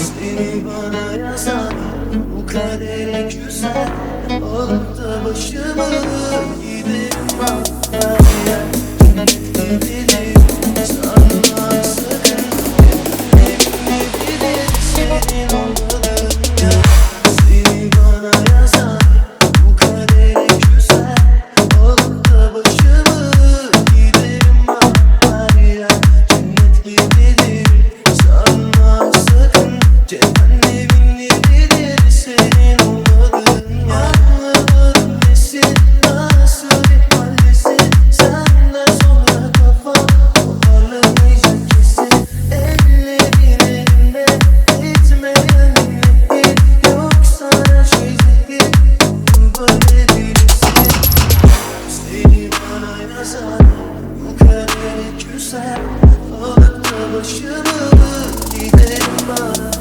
İsmini bana yazan bu kadere güzel. Alıp da başımı yazar Mükemmel güzel Alıp da başını Gidelim bana